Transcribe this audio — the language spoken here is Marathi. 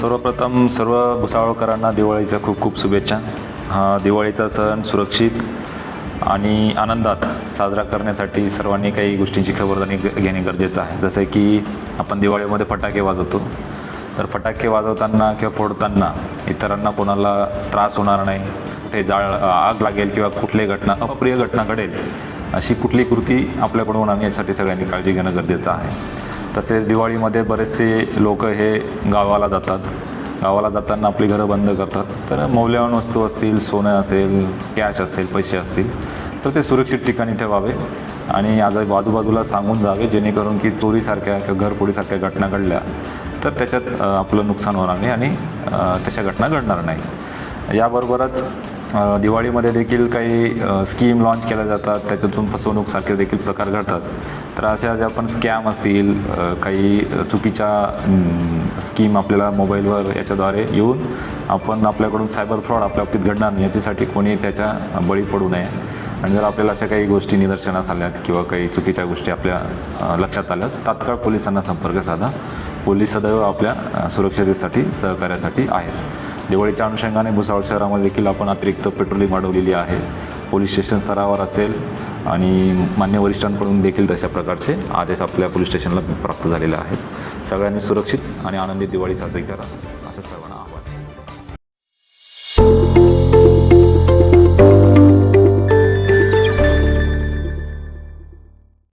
सर्वप्रथम सर्व भुसावळकरांना दिवाळीच्या खूप खूप शुभेच्छा. हा दिवाळीचा सण सुरक्षित आणि आनंदात साजरा करण्यासाठी सर्वांनी काही गोष्टींची खबरदारी घेणे गरजेचं आहे. जसं की आपण दिवाळीमध्ये फटाके वाजवतो. तर फटाके वाजवताना किंवा फोडताना इतरांना कोणाला त्रास होणार नाही. कुठे जाळ आग लागेल किंवा कुठली घटना अप्रिय घटना घडेल अशी कुठली कृती आपल्याकडून होणार नाही यासाठी सगळ्यांनी काळजी घेणं गरजेचं आहे. तसेच दिवाळीमध्ये बरेचसे लोक हे गावाला जातात. गावाला जाताना आपली घरं बंद करतात. तर मौल्यवान वस्तू असतील सोनं असेल कॅश असेल पैसे असतील तर ते सुरक्षित ठिकाणी ठेवावे आणि आज बाजूबाजूला सांगून जावे जेणेकरून की चोरीसारख्या किंवा घरपोडीसारख्या घटना घडल्या तर त्याच्यात आपलं नुकसान होणार नाही आणि तशा घटना घडणार नाही. याबरोबरच दिवाळीमध्ये देखील काही स्कीम लॉन्च केल्या जातात. त्याच्यातून फसवणूकसारखे देखील प्रकार घडतात. तर अशा ज्या पण स्कॅम असतील काही चुकीच्या स्कीम आपल्याला मोबाईलवर याच्याद्वारे येऊन आपण आपल्याकडून सायबर फ्रॉड आपल्या बाबतीत घडणार नाही याच्यासाठी कोणी त्याच्या बळी पडू नये. आणि जर आपल्याला अशा काही गोष्टी निदर्शनास आल्यात किंवा काही चुकीच्या गोष्टी आपल्या लक्षात आल्यास तात्काळ पोलिसांना संपर्क साधा. पोलीस सदैव आपल्या सुरक्षतेसाठी सहकार्यासाठी आहेत. दिवाळीच्या अनुषंगाने भुसावळ शहरामध्ये देखील आपण अतिरिक्त पेट्रोलिंग वाढवलेली आहे. पोलीस स्टेशन स्तरावर असेल आणि मान्य वरिष्ठांकडून देखील तशा प्रकारचे आदेश आपल्या पोलीस स्टेशनला प्राप्त झालेले आहेत. सगळ्यांनी सुरक्षित आणि आनंदी दिवाळी साजरी करा. असं सर्वांना आवाहन.